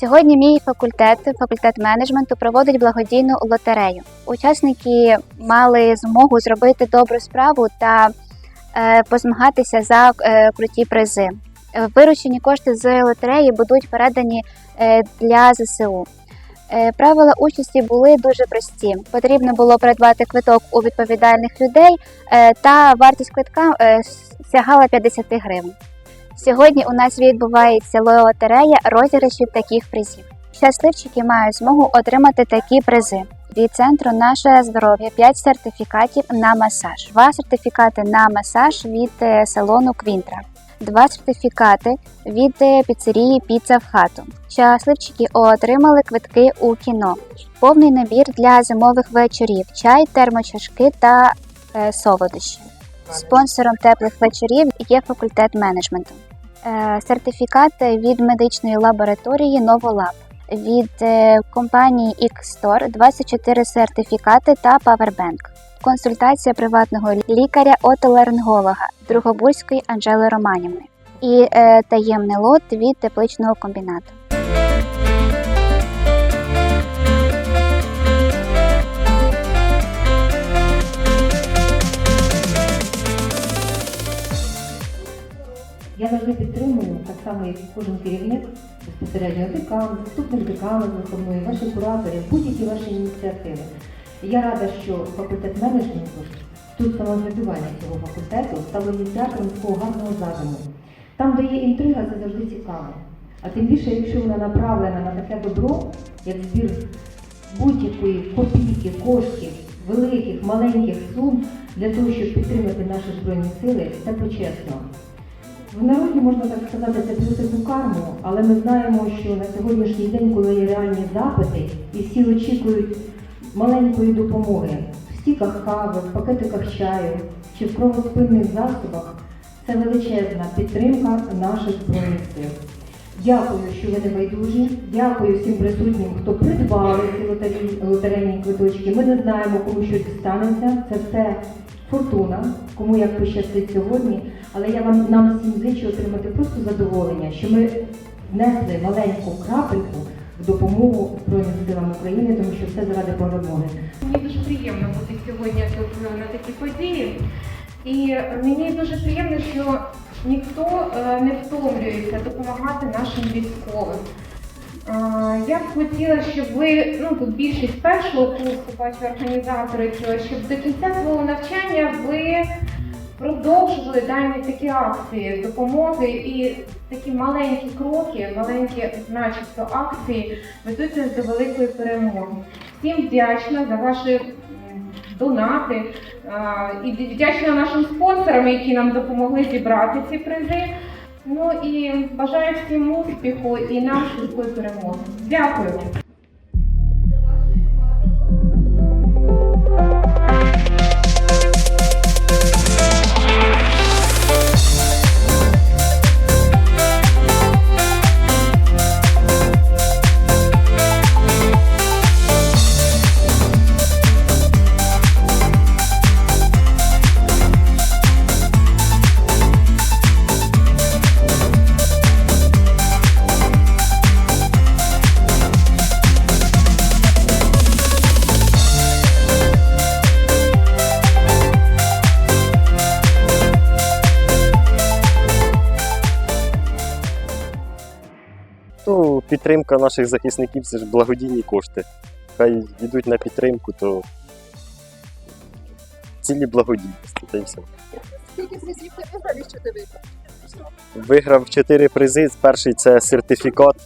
Сьогодні мій факультет, факультет менеджменту, проводить благодійну лотерею. Учасники мали змогу зробити добру справу та е, позмагатися за е, круті призи. Виручені кошти з лотереї будуть передані е, для ЗСУ. Правила участі були дуже прості. Потрібно було придбати квиток у відповідальних людей, та вартість квитка сягала 50 гривень. Сьогодні у нас відбувається лотерея розіграшів таких призів. Щасливчики мають змогу отримати такі призи. Від центру наше здоров'я 5 сертифікатів на масаж, 2 сертифікати на масаж від е, салону Квінтра, 2 сертифікати від е, піцерії Піца в хату. Щасливчики отримали квитки у кіно, повний набір для зимових вечорів, чай, термочашки та е, солодощі. Спонсором теплих вечорів є факультет менеджменту. Е, Сертифікат від медичної лабораторії Новолаб від е, компанії X-Store 24 сертифікати та павербенк. Консультація приватного лікаря-отоларинголога Другобульської Анжели Романівни і е, таємний лот від тепличного комбінату. Само як кожен керівник, безпосередньо декан, заступник декана виховної, ваші куратори, будь-які ваші ініціативи. Я рада, що факультет менеджменту, тут самоврядування цього факультету, став ініціатором такого гарного задуму. Там, де є інтрига, це завжди цікаво. А тим більше, якщо вона направлена на таке добро, як збір будь-якої копійки, коштів, великих, маленьких сум для того, щоб підтримати наші збройні сили, це почесно. В народі можна так сказати, це плюсику карму, але ми знаємо, що на сьогоднішній день, коли є реальні запити, і всі очікують маленької допомоги в стіках кави, в пакетиках чаю чи в кровоспинних засобах, це величезна підтримка наших збройних сил. Дякую, що ви не байдужі. Дякую всім присутнім, хто придбали ці лотерей- лотерейні квиточки. Ми не знаємо, кому щось станеться. Це все фортуна, кому як пощастить сьогодні. Але я вам нам всім зичу отримати просто задоволення, що ми внесли маленьку крапельку в допомогу Збройним силам України, тому що все заради перемоги. Мені дуже приємно бути сьогодні тут на такій події. І мені дуже приємно, що ніхто е, не втомлюється допомагати нашим військовим. Я б хотіла, щоб ви, ну тут більшість першого курсу, бачу організатори цього, щоб до кінця свого навчання ви продовжували дані такі акції допомоги і такі маленькі кроки, маленькі, начебто, акції ведуть нас до великої перемоги. Всім вдячна за ваші донати і вдячна нашим спонсорам, які нам допомогли зібрати ці призи. Ну і бажаю всім успіху і нам швидкої перемоги. Дякую. Ну, підтримка наших захисників це ж благодійні кошти. Хай йдуть на підтримку, то цілі благодійності, та й все. Скільки призів ти виграв і що ти виграв? Виграв чотири призи. Перший це сертифікат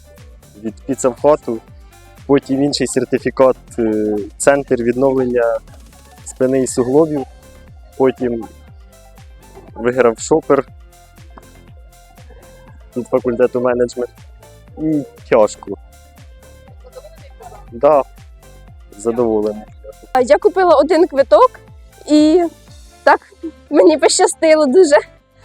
від хату, потім інший сертифікат е, Центр відновлення спини і суглобів. Потім виграв шопер від факультету менеджмент і тяжку. Да, задоволений. Я купила один квиток і так мені пощастило дуже.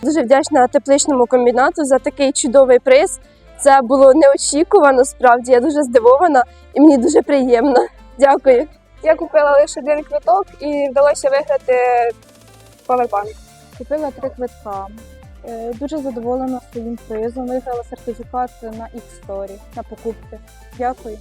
Дуже вдячна тепличному комбінату за такий чудовий приз. Це було неочікувано, справді. Я дуже здивована і мені дуже приємно. Дякую. Я купила лише один квиток і вдалося виграти павербанк. Купила три квитка. Е, дуже задоволена своїм призом. Виграла сертифікат на X-Story, на покупки. Дякую.